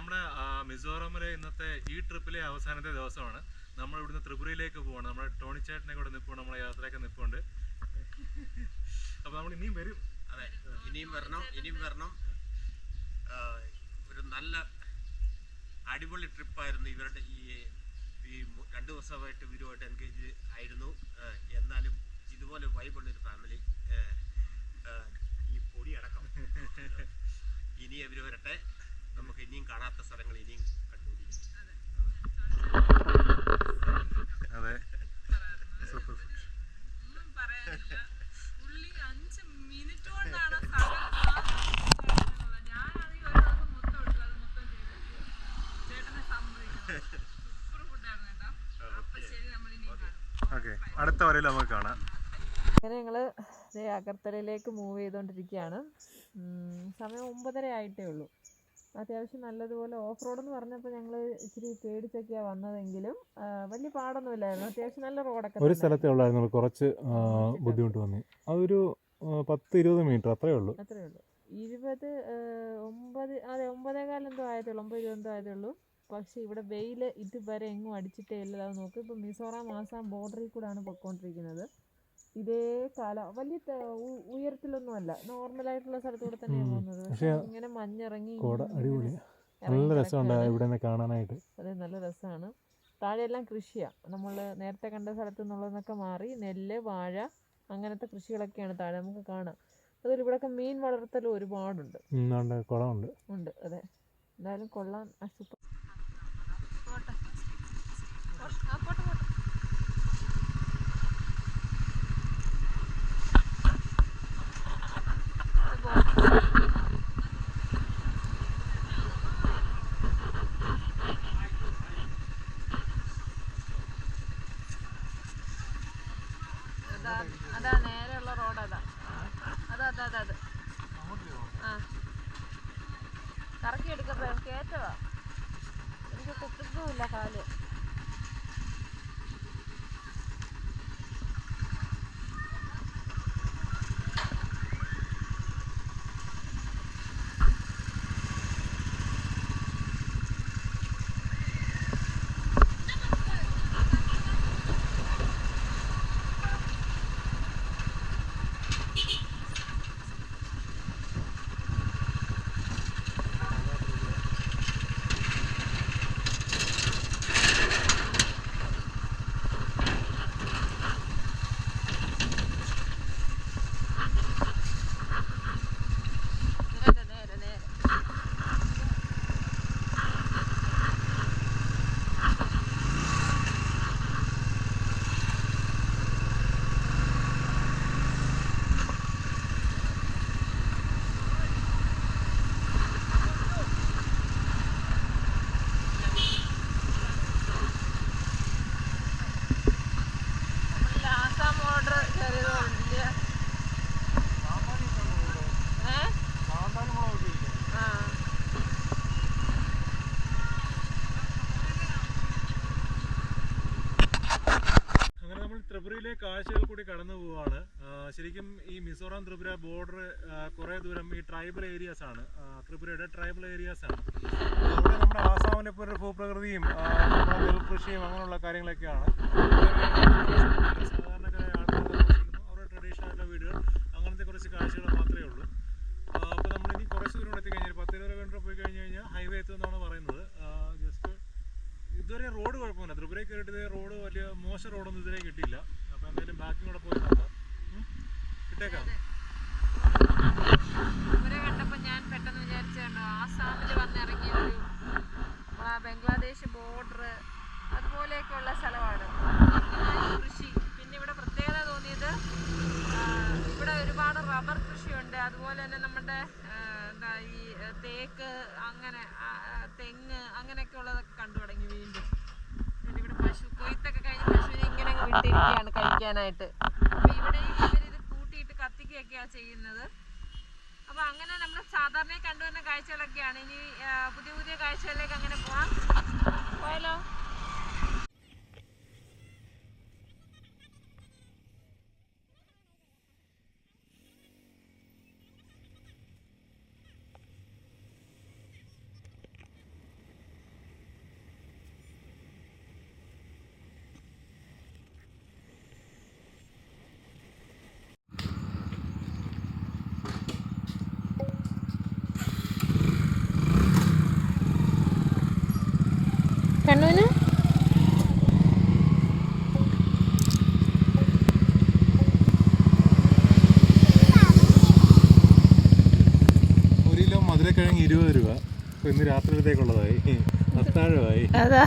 നമ്മുടെ മിസോറാമിലെ ഇന്നത്തെ ഈ ട്രിപ്പിലെ അവസാനത്തെ ദിവസമാണ്. നമ്മൾ ഇവിടുന്ന് ത്രിപുരയിലേക്ക് പോവാണ്. നമ്മുടെ ടോണി ചേട്ടനെ കൂടെ നിൽപ്പുണ്ട് നമ്മളെ യാത്രയൊക്കെ നിൽപ്പുണ്ട് അപ്പൊ നമ്മൾ ഇനിയും വരും. അതെ. ഇനിയും വരണം. ഇനിയും വരണം. ഒരു നല്ല അടിപൊളി ട്രിപ്പായിരുന്നു ഇവരുടെ ഈ ഈ രണ്ടു ദിവസമായിട്ട് ഇവരുമായിട്ട് എൻഗേജ് ആയിരുന്നു. എന്നാലും ഇതുപോലെ വൈബുള്ള ഒരു ഫാമിലി ഈ പൊടിയടക്കം ഇനി അവർ വരട്ടെ. നമുക്ക് ഇനിയും കാണാത്ത സ്ഥലങ്ങൾ ഇനിയും കണ്ടുപിടിക്കാം അതെ. സൂപ്പർ ഓക്കെ അടുത്ത വരയിൽ നമുക്ക് കാണാം. അങ്ങനെ ഞങ്ങൾ അഗർത്തലയിലേക്ക് മൂവ് ചെയ്തുകൊണ്ടിരിക്കുകയാണ് സമയം ഒമ്പതര ആയിട്ടേ ഉള്ളൂ. അത്യാവശ്യം നല്ലതുപോലെ ഓഫ് റോഡ് എന്ന് പറഞ്ഞപ്പോൾ ഞങ്ങൾ ഇച്ചിരി പേടിച്ചൊക്കെയാണ് വന്നതെങ്കിലും വലിയ പാടൊന്നുമില്ലായിരുന്നു. അത്യാവശ്യം നല്ല റോഡൊക്കെ ഒരു സ്ഥലത്തേ ഉള്ളായിരുന്നു കുറച്ച് ബുദ്ധിമുട്ട് വന്നു. അതൊരു പത്ത് ഇരുപത് മീറ്റർ അത്രേ ഉള്ളൂ. അത്രേ ഉള്ളൂ. ഇരുപത് ഒമ്പത് അതെ ഒമ്പതേകാലം എന്തോ ആയതേ ഉള്ളൂ ഒമ്പത് ഇരുപതോ ആയതേ ഉള്ളൂ പക്ഷേ ഇവിടെ വെയിൽ ഇതുവരെ എങ്ങും അടിച്ചിട്ടേ ഇല്ല. അത് നോക്ക് ഇപ്പോൾ മിസോറാം ആസാം ബോർഡറിൽ കൂടെയാണ് പൊയ്ക്കൊണ്ടിരിക്കുന്നത്. ഇതേ കാല. വലിയ ഉയരത്തിലൊന്നും അല്ല നോർമൽ നോർമലായിട്ടുള്ള സ്ഥലത്തൂടെ തന്നെയാണ്. പോകുന്നത്. പക്ഷേ ഇങ്ങനെ മഞ്ഞിറങ്ങി നല്ല രസമുണ്ട് ഇവിടെ കാണാനായിട്ട്. അതെ നല്ല രസമാണ്. താഴെയെല്ലാം കൃഷിയാ. നമ്മൾ നേരത്തെ കണ്ട സ്ഥലത്ത് നിന്നുള്ളതെന്നൊക്കെ മാറി നെല്ല് വാഴ അങ്ങനത്തെ കൃഷികളൊക്കെയാണ് താഴെ നമുക്ക് കാണാം. അതുപോലെ ഇവിടെയൊക്കെ മീൻ വളർത്തൽ ഒരുപാടുണ്ട്. ഉണ്ട്. അതെ. എന്തായാലും കൊള്ളാൻ സൂപ്പർ അതാ അതാ നേരെയുള്ള റോഡ് അതാ അതാ അതാ അതാ അത് ആ കറക്കി എടുക്കപ്പോ കയറ്റവാ എനിക്ക് കുത്തുന്നുമില്ല കാൽ നേരെ നേരെ നേരെ നമ്മളിൽ ആസാം ഓർഡർ കയറിയത് വലിയ ഏ ആ അങ്ങനെ നമ്മൾ ത്രിപുരയിലെ കാഴ്ചകൾ കൂടി കടന്നു പോവാണ്. ശരിക്കും ഈ മിസോറാം ത്രിപുര ബോർഡർ കുറേ ദൂരം ഈ ട്രൈബൽ ഏരിയാസ് ആണ്. ത്രിപുരയുടെ ട്രൈബൽ ഏരിയാസ് ആണ്. അവിടെ നമ്മുടെ ആസാമിനെ പോലെ ഭൂപ്രകൃതിയും നെൽകൃഷിയും അങ്ങനെയുള്ള കാര്യങ്ങളൊക്കെയാണ്. സാധാരണക്കാരായ ആൾക്കാർ അവരുടെ ട്രഡീഷണൽ ആയിട്ടുള്ള വീടുകൾ. അങ്ങനത്തെ കുറച്ച് കാഴ്ചകൾ മാത്രമേ ഉള്ളൂ. അപ്പോൾ നമ്മൾ ഇനി കുറച്ച് ദൂരം എത്തിക്കഴിഞ്ഞാൽ പത്ത് കിലോമീറ്റർ പോയി കഴിഞ്ഞ് കഴിഞ്ഞാൽ ഹൈവേ എത്തുമെന്നാണ് പറയുന്നത്. ഇതുവരെ റോഡ് കുഴപ്പമില്ല ത്രിപുരയിൽ കയറിയിട്ട് റോഡ് വലിയ മോശം റോഡൊന്നും ഇതുവരെ കിട്ടിയില്ല. അപ്പോൾ എന്തായാലും ബാക്കി കൂടെ പോയി നോക്കാം കിട്ടേക്കാം. ഇട്ടേക്കാം കണ്ടപ്പോൾ ഞാൻ പെട്ടെന്ന് വിചാരിച്ചുണ്ടോ ആസാമിൽ വന്നിറങ്ങിയ ഒരു ബംഗ്ലാദേശ് ബോർഡർ അതുപോലെയൊക്കെയുള്ള സ്ഥലമാണ്. കൃഷി പിന്നെ ഇവിടെ പ്രത്യേകത തോന്നിയത് ഇവിടെ ഒരുപാട് റബ്ബർ കൃഷിയുണ്ട്. അതുപോലെ തന്നെ നമ്മുടെ ഈ തേക്ക് അങ്ങനെ തെങ്ങ് അങ്ങനെയൊക്കെ ഉള്ളതൊക്കെ കണ്ടു തുടങ്ങി വീണ്ടും. ഇവിടെ പശു കൊയ്ത്തൊക്കെ കഴിഞ്ഞ് പശുവിനെ ഇങ്ങനെ വിട്ടിരിക്കുകയാണ് കഴിക്കാനായിട്ട്. അപ്പൊ ഇവിടെ ഇവരിത് കൂട്ടിയിട്ട് കത്തിക്കുകയൊക്കെയാണ് ചെയ്യുന്നത്. അപ്പൊ അങ്ങനെ നമ്മൾ സാധാരണ കണ്ടുവരുന്ന കാഴ്ചകളൊക്കെയാണ്. ഇനി പുതിയ പുതിയ കാഴ്ചകളിലേക്ക് അങ്ങനെ പോവാം. പോയാലോ? കണ്ണൂന് ഒരു കിലോ മധുരക്കിഴങ്ങ് ഇരുപത് രൂപ. ഇന്ന് രാത്രിയിലത്തേക്കുള്ളതായി. അത്താഴമായി. അതാ.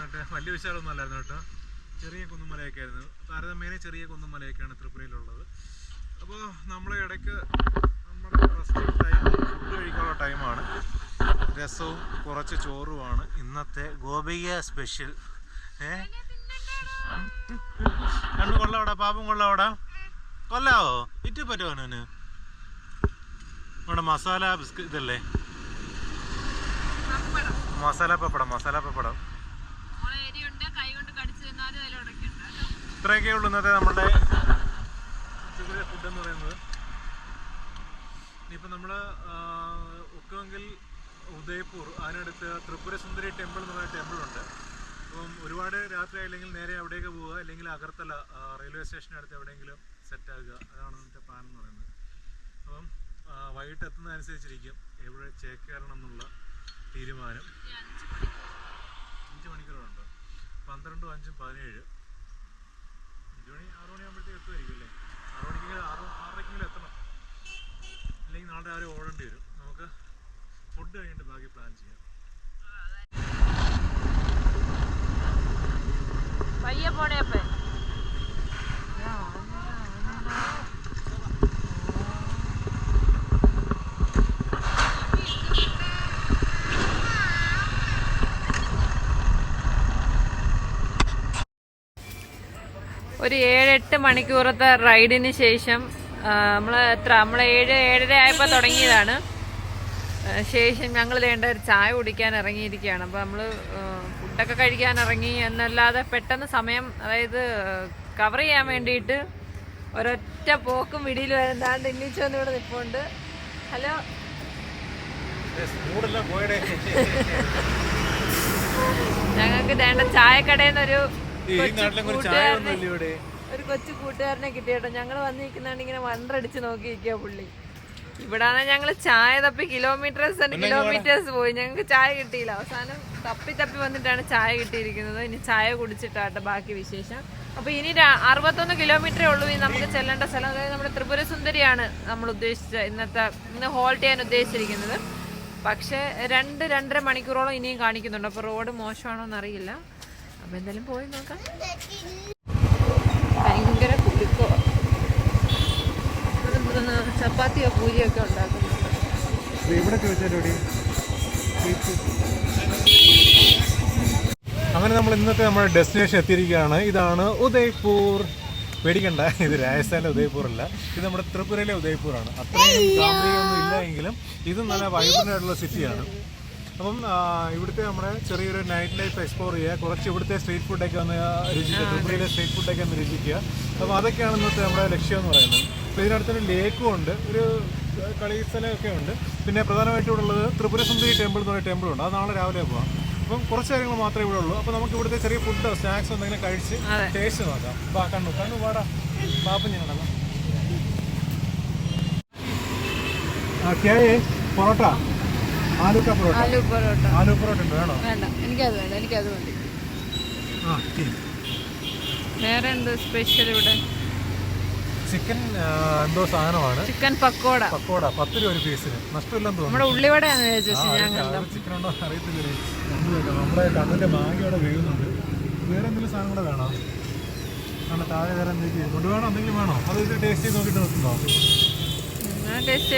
കടന്നിട്ട് വലിയ വിശാലമൊന്നും അല്ലായിരുന്നു കേട്ടോ. ചെറിയ കുന്നുമലയൊക്കെ ആയിരുന്നു. താരതമ്യേന ചെറിയ കുന്നുമലയൊക്കെയാണ് ത്രിപുരയിലുള്ളത്. അപ്പോൾ നമ്മൾ ഇടയ്ക്ക് നമ്മുടെ റെസ്റ്റിംഗ് ടൈം ഫുഡ് കഴിക്കാനുള്ള ടൈമാണ് രസവും കുറച്ച് ചോറുമാണ്. ഇന്നത്തെ ഗോപിക സ്പെഷ്യൽ ഏ? കണ്ണു കൊള്ളാവടാ പാപം കൊള്ളാവടാ. കൊല്ലാവോ? ഇറ്റ് പറ്റുമോ അവനവന്? നമ്മുടെ മസാല ബിസ്ക്കറ്റ് ഇതല്ലേ? മസാല പപ്പടം മസാല പപ്പടം. ഇത്രയൊക്കെ ഉള്ളൂ ഇന്നത്തെ നമ്മുടെ ഫുഡ് എന്ന് പറയുന്നത്. ഇനിയിപ്പോൾ നമ്മൾ ഒക്കുമെങ്കിൽ ഉദയ്പൂർ അതിനടുത്ത് ത്രിപുര സുന്ദരി ടെമ്പിൾ എന്ന് പറയുന്ന ടെമ്പിളുണ്ട് അപ്പം ഒരുപാട് രാത്രി ആയില്ലെങ്കിൽ നേരെ അവിടേക്ക് പോവുക അല്ലെങ്കിൽ അഗർത്തല റെയിൽവേ സ്റ്റേഷനടുത്ത് എവിടെയെങ്കിലും സെറ്റ് ആകുക. അതാണ് നമ്മുടെ പ്ലാൻ എന്ന് പറയുന്നത്. അപ്പം വൈകിട്ട് എത്തുന്നതനുസരിച്ചിരിക്കും എവിടെ ചേക്കേറണം എന്നുള്ള തീരുമാനം. അഞ്ച് മണിക്കൂറുണ്ട് പന്ത്രണ്ടും അഞ്ചും പതിനേഴ്. അഞ്ച് മണി ആറ് മണിയാകുമ്പോഴത്തേക്ക് എത്തുമായിരിക്കും അല്ലേ? ആറ് മണിക്കെങ്കിലും ആറ് ആറരയ്ക്കെങ്കിലും എത്തണം. അല്ലെങ്കിൽ നാളെ രാവിലെ ഓടേണ്ടി വരും. നമുക്ക് ഫുഡ് കഴിഞ്ഞിട്ട് ബാക്കി പ്ലാൻ ചെയ്യാം. പയ്യെ പോണേ അപ്പേ ഒരു ഏഴെട്ട് മണിക്കൂറത്തെ റൈഡിന് ശേഷം നമ്മൾ എത്ര നമ്മൾ ഏഴ് ഏഴര ആയപ്പോൾ തുടങ്ങിയതാണ്. ശേഷം ഞങ്ങൾ വേണ്ട ഒരു ചായ കുടിക്കാൻ ഇറങ്ങിയിരിക്കുകയാണ്. അപ്പോൾ നമ്മൾ ഫുഡൊക്കെ കഴിക്കാൻ ഇറങ്ങി എന്നല്ലാതെ പെട്ടെന്ന് സമയം അതായത് കവർ ചെയ്യാൻ വേണ്ടിയിട്ട് ഒരൊറ്റ പോക്കും വിടിയിൽ വരുന്നാണ്ട് ഇന്നിച്ചൊന്നും ഇവിടെ നിൽപ്പുണ്ട് ഹലോ? ഞങ്ങൾക്ക് വേണ്ട ചായക്കടയിൽ നിന്നൊരു ഒരു കൊച്ചു കൂട്ടുകാരനെ കിട്ടിയട്ടോ ഞങ്ങൾ വന്നിരിക്കുന്നാണ് ഇങ്ങനെ വണ്ടടിച്ച് നോക്കിയിരിക്കുക പുള്ളി. ഇവിടാണ് ഞങ്ങൾ ചായ തപ്പി കിലോമീറ്റേഴ്സ് ആൻഡ് കിലോമീറ്റേഴ്സ് പോയി. ഞങ്ങൾക്ക് ചായ കിട്ടിയില്ല. അവസാനം തപ്പി തപ്പി വന്നിട്ടാണ് ചായ കിട്ടിയിരിക്കുന്നത്. ഇനി ചായ കുടിച്ചിട്ടാട്ടെ ബാക്കി വിശേഷം. അപ്പൊ ഇനി അറുപത്തൊന്ന് കിലോമീറ്ററേ ഉള്ളൂ. ഇനി നമുക്ക് ചെല്ലേണ്ട സ്ഥലം. അതായത് നമ്മുടെ ത്രിപുര സുന്ദരിയാണ് നമ്മൾ ഉദ്ദേശിച്ച ഇന്നത്തെ ഇന്ന് ഹോൾട്ട് ചെയ്യാൻ ഉദ്ദേശിച്ചിരിക്കുന്നത്. പക്ഷേ രണ്ട് രണ്ടര മണിക്കൂറോളം ഇനിയും കാണിക്കുന്നുണ്ട്. അപ്പോൾ റോഡ് മോശമാണോ എന്നറിയില്ല അപ്പോൾ എന്തായാലും പോയി നോക്കാം. ഭയങ്കര കുലുക്കോ ഇവിടുന്ന് ചപ്പാത്തിയോ പൂരിയോ ഒക്കെ ഉണ്ടാക്കുന്നുണ്ട് ഇവിടെ ചോദിച്ചാലോടി അങ്ങനെ നമ്മൾ ഇന്നത്തെ നമ്മുടെ ഡെസ്റ്റിനേഷൻ എത്തിയിരിക്കുകയാണ്. ഇതാണ് ഉദയ്പൂർ. പേടിക്കണ്ട ഇത് രാജസ്ഥാനിലെ ഉദയ്പൂർ അല്ല ഇത് നമ്മുടെ ത്രിപുരയിലെ ഉദയ്പൂർ ആണ് അത്രയും ഗാംഭീര്യമൊന്നും ഇല്ല എങ്കിലും ഇത് നല്ല വൈബ്രന്റ് ആയിട്ടുള്ള സിറ്റിയാണ് അപ്പം ഇവിടുത്തെ നമ്മുടെ ചെറിയൊരു നൈറ്റ് ലൈഫ് എക്സ്പ്ലോർ ചെയ്യുക. കുറച്ച് ഇവിടുത്തെ സ്ട്രീറ്റ് ഫുഡൊക്കെ ഒന്ന് രുചിക്കുക ത്രിപുരയിലെ സ്ട്രീറ്റ് ഫുഡൊക്കെ ഒന്ന് രുചിക്കുക. അപ്പോൾ അതൊക്കെയാണ് ഇന്നത്തെ നമ്മുടെ ലക്ഷ്യം എന്ന് പറയുന്നത്. അപ്പോൾ ഇതിനടുത്തൊരു ലേക്കും ഉണ്ട്. ഒരു കളി സ്ഥലമൊക്കെ ഉണ്ട്. പിന്നെ പ്രധാനമായിട്ടും ഇവിടെ ഉള്ളത് ത്രിപുര സുന്ദരി ടെമ്പിൾ എന്ന് പറയുന്ന ടെമ്പിൾ ഉണ്ട്. അത് നാളെ രാവിലെ പോകാം അപ്പം കുറച്ച് കാര്യങ്ങൾ മാത്രമേ ഇവിടെ ഉള്ളൂ. അപ്പോൾ നമുക്ക് ഇവിടുത്തെ ചെറിയ ഫുഡോ സ്നാക്സോ എന്തെങ്കിലും കഴിച്ച് ടേസ്റ്റ് നോക്കാം. വാ കണ്ണു കണ്ണു വാടാ. പാപ്പം ഞാനടാ ആ പൊറോട്ട. ആലു പൊറോട്ട? ആലു പൊറോട്ട. ആലു പൊറോട്ട ഉണ്ട് വേണോ? വേണ്ട എനിക്കത് വേണ്ട എനിക്കത് മതി. ആ വേറെ എന്ത് സ്പെഷ്യൽ ഇവിടെ? ചിക്കൻ എന്തോ സാധനമാണ്. ചിക്കൻ പക്കോട. പക്കോട പത്ത് രൂപ ഒരു പീസിന് നഷ്ടമില്ലെന്ന് തോന്നുന്നു. നമ്മുടെ ഉള്ളിവടയാണ് ചിക്കൻ ഉണ്ടോ അറിയത്തില്ല നമ്മുടെ കണ്ണിന്റെ മാങ്ങ അവിടെ വീഴുന്നുണ്ട്. വേറെ എന്തെങ്കിലും സാധനം കൂടെ വേണോ? ആണ് താഴെ വേറെ എന്തെങ്കിലും കൊണ്ട് വേണോ എന്തെങ്കിലും വേണോ? അത് ടേസ്റ്റ് ചെയ്ത് നോക്കിയിട്ട് നിർത്തുന്നോ ടേസ്റ്റ്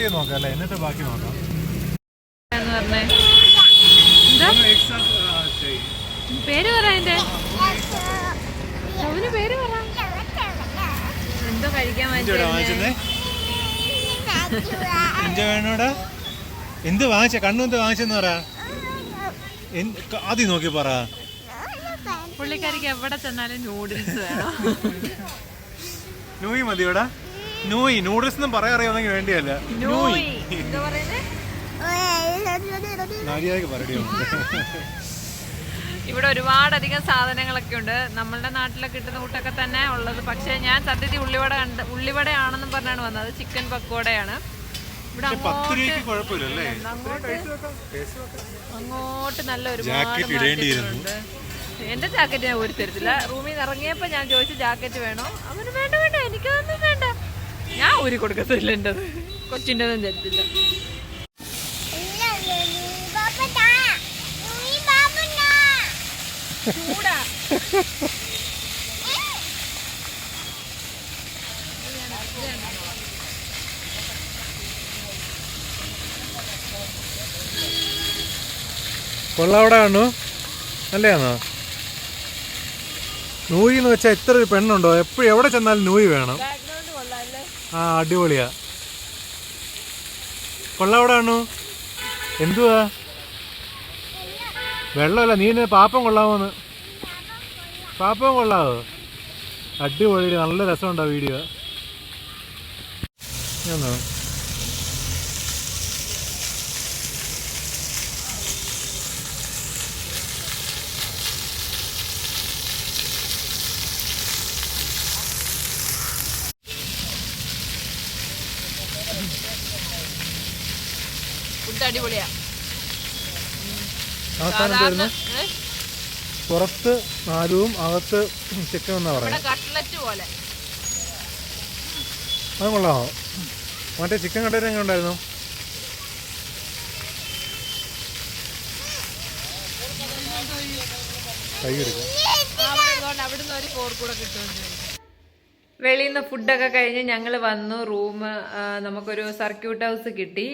ചെയ്ത് നോക്കാം അല്ലേ? എന്നിട്ട് ബാക്കി നോക്കാം എന്ന് പറഞ്ഞേ എന്താ പേര് പറ എന്റെ അവന് പേര് പറ. എന്തോ കഴിക്കാൻ വാങ്ങിച്ചെന്നേ എന്ത് വാങ്ങിച്ച? കണ്ണു എന്ത് വാങ്ങിച്ചെന്ന് പറ. ആദ്യം നോക്കി പറ. പുള്ളിക്കാരിക്ക് എവിടെ ചെന്നാലും നൂഡിൽസ് വേണം. നൂയി മതിയോടാ. നൂയി നൂഡിൽസ് എന്നും പറയാൻ അറിയാമെങ്കിൽ വേണ്ടിയല്ല. നൂയി. മര്യാദയ്ക്ക് പറയടിയോ ഇവിടെ ഒരുപാടധികം സാധനങ്ങളൊക്കെ ഉണ്ട്. നമ്മളുടെ നാട്ടിലൊക്കെ കിട്ടുന്ന കൂട്ടൊക്കെ തന്നെ ഉള്ളത്. പക്ഷേ ഞാൻ സത്യത്തിൽ ഉള്ളിവട കണ്ട് ഉള്ളിവടയാണെന്നും പറഞ്ഞാണ് വന്നത്. ചിക്കൻ പക്കോടയാണ്. ഇവിടെ അങ്ങോട്ട് അങ്ങോട്ട് നല്ല ഒരുപാട്. എന്റെ ജാക്കറ്റ് ഞാൻ ഒരു തരത്തില്ല. റൂമിൽ നിന്ന് ഇറങ്ങിയപ്പോ ഞാൻ ചോദിച്ചു ജാക്കറ്റ് വേണോ? അവന് വേണ്ട വേണ്ട എനിക്കതൊന്നും വേണ്ട. ഞാൻ ഊരി കൊടുക്കത്തില്ല കൊച്ചിന്റെ ഒന്നും തരത്തില്ല. കൊള്ളാവിടെ കാണു നല്ലതാണോ നൂയി എന്ന് വെച്ചാൽ എത്ര ഒരു പെണ്ണുണ്ടോ? എപ്പോഴും എവിടെ ചെന്നാലും നൂയി വേണം. ആ അടിപൊളിയാ. കൊള്ളാവിടെ കാണു എന്തുവാ? വെള്ളമല്ല നീ പാപ്പം കൊള്ളാമോന്ന് പാപ്പം കൊള്ളാവോ? അടിപൊളി നല്ല രസമുണ്ടോ വീഡിയോ. ഞാനോ ഫുഡ് അടിപൊളിയാ. അവസാനം വരുന്നു? പുറത്ത് നാലുവും അകത്ത് ചിക്കൻ എന്നാ പറയുന്നത്? കട്ട്ലറ്റ് പോലെ. അത് കൊള്ളാമോ മറ്റേ ചിക്കൻ കടയിൽ എങ്ങനെ ഉണ്ടായിരുന്നു? കൈ എടുക്കാം അവിടുന്ന് ഒരു ഫോർ കൂടെ കിട്ടുമെന്ന് വെളിയിൽ നിന്ന് ഫുഡൊക്കെ കഴിഞ്ഞ് ഞങ്ങൾ വന്നു റൂം നമുക്കൊരു സർക്യൂട്ട് ഹൗസ് കിട്ടി.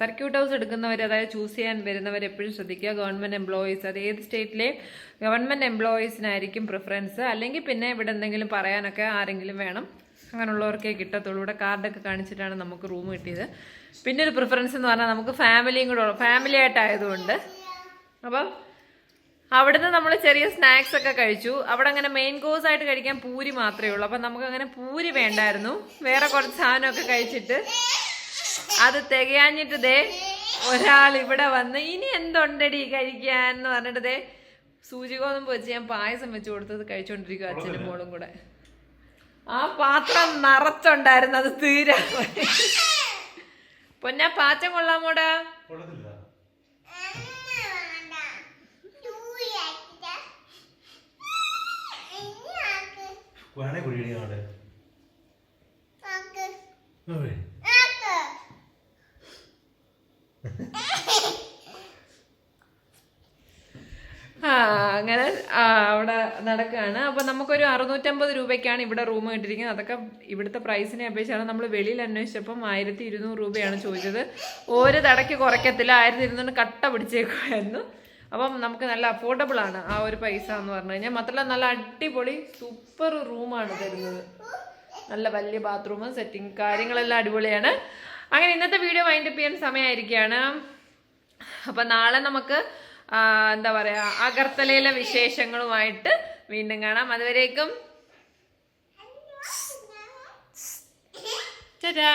സർക്യൂട്ട് ഹൗസ് എടുക്കുന്നവർ അതായത് ചൂസ് ചെയ്യാൻ വരുന്നവർ എപ്പോഴും ശ്രദ്ധിക്കുക. ഗവൺമെന്റ് എംപ്ലോയീസ് അത് ഏത് സ്റ്റേറ്റിലെയും ഗവൺമെന്റ് എംപ്ലോയീസിനായിരിക്കും പ്രിഫറൻസ്. അല്ലെങ്കിൽ പിന്നെ ഇവിടെ എന്തെങ്കിലും പറയാനൊക്കെ ആരെങ്കിലും വേണം. അങ്ങനെയുള്ളവർക്കേ കിട്ടത്തുള്ളൂ. ഇവിടെ കാർഡൊക്കെ കാണിച്ചിട്ടാണ് നമുക്ക് റൂം കിട്ടിയത്. പിന്നെ ഒരു പ്രിഫറൻസ് എന്ന് പറഞ്ഞാൽ നമുക്ക് ഫാമിലിയും കൂടെ ഫാമിലി ആയിട്ടായതുകൊണ്ട്. അപ്പം അവിടുന്ന് നമ്മൾ ചെറിയ സ്നാക്സ് ഒക്കെ കഴിച്ചു. അവിടെ അങ്ങനെ മെയിൻ കോഴ്സ് ആയിട്ട് കഴിക്കാൻ പൂരി മാത്രമേ ഉള്ളൂ. അപ്പം നമുക്ക് അങ്ങനെ പൂരി വേണ്ടായിരുന്നു. വേറെ കുറച്ച് സാധനമൊക്കെ കഴിച്ചിട്ട്. അത് തികയാഞ്ഞിട്ട് ദേ ഒരാൾ ഇവിടെ വന്ന് ഇനി എന്തുണ്ടടി കഴിക്കാൻ? എന്ന് പറഞ്ഞിട്ട് ദേ സൂചി ഗോതമ്പ് വെച്ച് ഞാൻ പായസം വെച്ച് കൊടുത്തത് കഴിച്ചോണ്ടിരിക്കും അച്ഛനും മോളും കൂടെ. ആ പാത്രം നിറച്ചുണ്ടായിരുന്നു. അത് തീരാ പൊന്നാ പാച്ചം കൊള്ളാമോടാ? വേണേ കുഴിയടി അവിടെ ആ അങ്ങനെ ആ, അവിടെ നടക്കുകയാണ് അപ്പൊ നമുക്കൊരു അറുന്നൂറ്റമ്പത് രൂപയ്ക്കാണ് ഇവിടെ റൂം കിട്ടിയിരിക്കുന്നത്. അതൊക്കെ ഇവിടുത്തെ പ്രൈസിനെ അപേക്ഷിച്ചാണ് നമ്മൾ വെളിയിൽ അന്വേഷിച്ചപ്പം ആയിരത്തി ഇരുന്നൂറ് രൂപയാണ് ചോദിച്ചത്. ഒരു തടയ്ക്ക് കുറയ്ക്കത്തില്ല. ആയിരത്തി ഇരുന്നൂറ് കട്ട പിടിച്ചേക്കുമായിരുന്നു അപ്പം നമുക്ക് നല്ല അഫോർഡബിൾ ആണ് ആ ഒരു പൈസ എന്ന് പറഞ്ഞു കഴിഞ്ഞാൽ. മാത്രമല്ല നല്ല അടിപൊളി സൂപ്പർ റൂമാണ് തരുന്നത്. നല്ല വലിയ ബാത്റൂം സെറ്റിംഗ് കാര്യങ്ങളെല്ലാം അടിപൊളിയാണ്. അങ്ങനെ ഇന്നത്തെ വീഡിയോ വൈൻഡപ്പ് ചെയ്യാൻ സമയമായിരിക്കുകയാണ്. അപ്പം നാളെ നമുക്ക് എന്താ പറയുക അഗർത്തലയിലെ വിശേഷങ്ങളുമായിട്ട് വീണ്ടും കാണാം. അതുവരേക്കും ചേട്ടാ